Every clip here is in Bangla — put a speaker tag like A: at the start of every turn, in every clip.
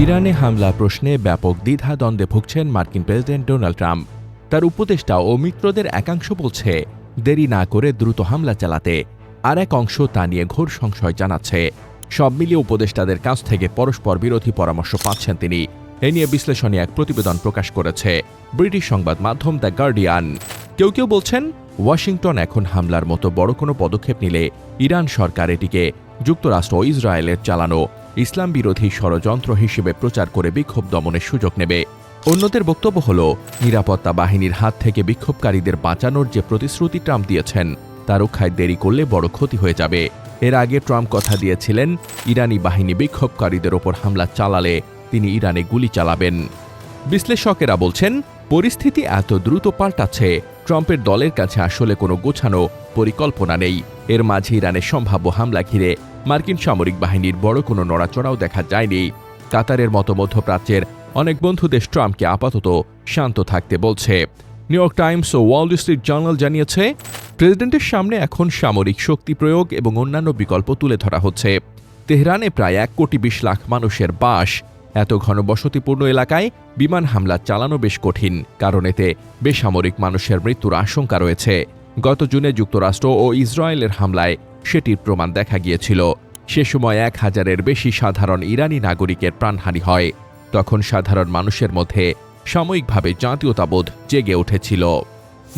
A: ইরানে হামলা প্রশ্নে ব্যাপক দ্বিধাদ্বন্দ্বে ভুগছেন মার্কিন প্রেসিডেন্ট ডোনাল্ড ট্রাম্প। তার উপদেষ্টা ও মিত্রদের একাংশ বলছে, দেরি না করে দ্রুত হামলা চালাতে। আর এক অংশ তা নিয়ে ঘোর সংশয় জানাচ্ছে। সব মিলিয়ে উপদেষ্টাদের কাছ থেকে পরস্পর বিরোধী পরামর্শ পাচ্ছেন তিনি। এ নিয়ে বিশ্লেষণী এক প্রতিবেদন প্রকাশ করেছে ব্রিটিশ সংবাদ মাধ্যম দ্য গার্ডিয়ান। কেউ কেউ বলছেন, ওয়াশিংটন এখন হামলার মতো বড় কোনো পদক্ষেপ নিলে ইরান সরকার এটিকে যুক্তরাষ্ট্র ও ইসরায়েলের চালানো ইসলাম বিরোধী ষড়যন্ত্র হিসেবে প্রচার করে বিক্ষোভ দমনের সুযোগ নেবে। অন্যদের বক্তব্য হল, নিরাপত্তা বাহিনীর হাত থেকে বিক্ষোভকারীদের বাঁচানোর যে প্রতিশ্রুতি ট্রাম্প দিয়েছেন, তা রক্ষায় দেরি করলে বড় ক্ষতি হয়ে যাবে। এর আগে ট্রাম্প কথা দিয়েছিলেন, ইরানি বাহিনী বিক্ষোভকারীদের ওপর হামলা চালালে তিনি ইরানে গুলি চালাবেন। বিশ্লেষকেরা বলছেন, পরিস্থিতি এত দ্রুত পাল্টাচ্ছে, ট্রাম্পের দলের কাছে আসলে কোনো গোছানো পরিকল্পনা নেই। এর মাঝে ইরানের সম্ভাব্য হামলা ঘিরে মার্কিন সামরিক বাহিনীর বড় কোনো নড়াচড়াও দেখা যায়নি। কাতারের মতো মধ্যপ্রাচ্যের অনেক বন্ধু দেশ ট্রাম্পকে আপাতত শান্ত থাকতে বলছে। নিউ ইয়র্ক টাইমস ও ওয়াল স্ট্রিট জার্নাল জানিয়েছে, প্রেসিডেন্টের সামনে এখন সামরিক শক্তি প্রয়োগ এবং অন্যান্য বিকল্প তুলে ধরা হচ্ছে। তেহরানে প্রায় এক কোটি বিশ লাখ মানুষের বাস। এত ঘনবসতিপূর্ণ এলাকায় বিমান হামলা চালানো বেশ কঠিন, কারণ এতে বেসামরিক মানুষের মৃত্যুর আশঙ্কা রয়েছে। গত জুনে যুক্তরাষ্ট্র ও ইসরায়েলের হামলায় সেটির প্রমাণ দেখা গিয়েছিল। সে সময় এক হাজারের বেশি সাধারণ ইরানি নাগরিকের প্রাণহানি হয়। তখন সাধারণ মানুষের মধ্যে সাময়িকভাবে জাতীয়তাবোধ জেগে উঠেছিল।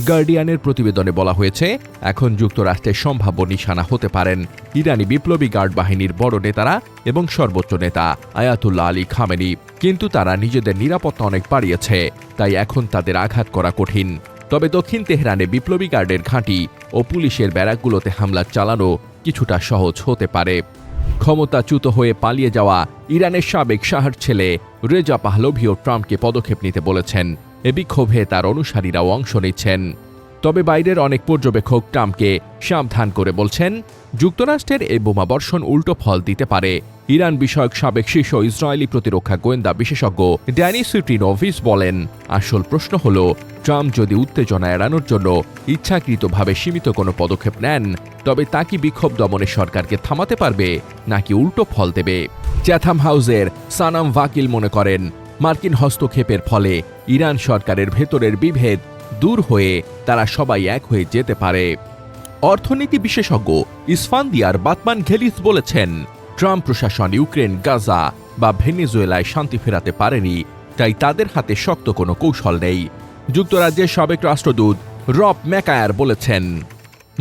A: গার্ডিয়ানের প্রতিবেদনে বলা হয়েছে, এখন যুক্তরাষ্ট্রের সম্ভাব্য নিশানা হতে পারেন ইরানি বিপ্লবী গার্ড বাহিনীর বড় নেতারা এবং সর্বোচ্চ নেতা আয়াতুল্লাহ আলী খামেনি। কিন্তু তারা নিজেদের নিরাপত্তা অনেক বাড়িয়েছে, তাই এখন তাদের আঘাত করা কঠিন। তবে দক্ষিণ তেহরানে বিপ্লবী গার্ডের ঘাঁটি ও পুলিশের ব্যারাকগুলোতে হামলা চালানো কিছুটা সহজ হতে পারে। ক্ষমতাচ্যুত হয়ে পালিয়ে যাওয়া ইরানের সাবেক শাহর ছেলে রেজা পাহলভিও ট্রাম্পকে পদক্ষেপ নিতে বলেছেন। এ বিক্ষোভে তার অনুসারীরাও অংশ নিচ্ছেন। তবে বাইরের অনেক পর্যবেক্ষক ট্রাম্পকে সাবধান করে বলছেন, যুক্তরাষ্ট্রের এই বোমাবর্ষণ উল্টো ফল দিতে পারে। ইরান বিষয়ক সাবেক শীর্ষ ইসরায়েলি প্রতিরক্ষা গোয়েন্দা বিশেষজ্ঞ ড্যানি সুইটিনোভিস বলেন, আসল প্রশ্ন হল, ট্রাম্প যদি উত্তেজনা এড়ানোর জন্য ইচ্ছাকৃতভাবে সীমিত কোনো পদক্ষেপ নেন, তবে তা কি বিক্ষোভ দমনে সরকারকে থামাতে পারবে, নাকি উল্টো ফল দেবে? চ্যাথাম হাউসের সানাম ভাকিল মনে করেন, মার্কিন হস্তক্ষেপের ফলে ইরান সরকারের ভেতরের বিভেদ দূর হয়ে তারা সবাই এক হয়ে যেতে পারে। অর্থনীতি বিশেষজ্ঞ ইসফান্দিয়ার বাতমান ঘেলিস বলেছেন ট্রাম্প প্রশাসন ইউক্রেন, গাজা বা ভেনেজুয়েলায় শান্তি ফেরাতে পারেনি, তাই তাদের হাতে শক্ত কোনো কৌশল নেই। যুক্তরাজ্যের সাবেক রাষ্ট্রদূত রব ম্যাকায়ার বলেছেন,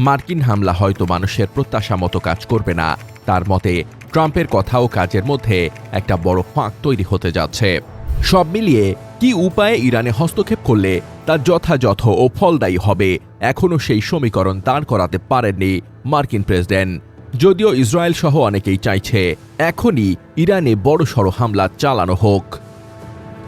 A: মার্কিন হামলা হয়তো মানুষের প্রত্যাশা মতো কাজ করবে না। তার মতে, ট্রাম্পের কথা ও কাজের মধ্যে একটা বড় ফাঁক তৈরি হতে যাচ্ছে। সব মিলিয়ে, কি উপায়ে ইরানে হস্তক্ষেপ করলে তা যথাযথ ও ফলদায়ী হবে, এখনও সেই সমীকরণ দাঁড় করাতে পারেননি মার্কিন প্রেসিডেন্ট। যদিও ইসরায়েল সহ অনেকেই চাইছে এখনই ইরানে বড়সড় হামলা চালানো হোক।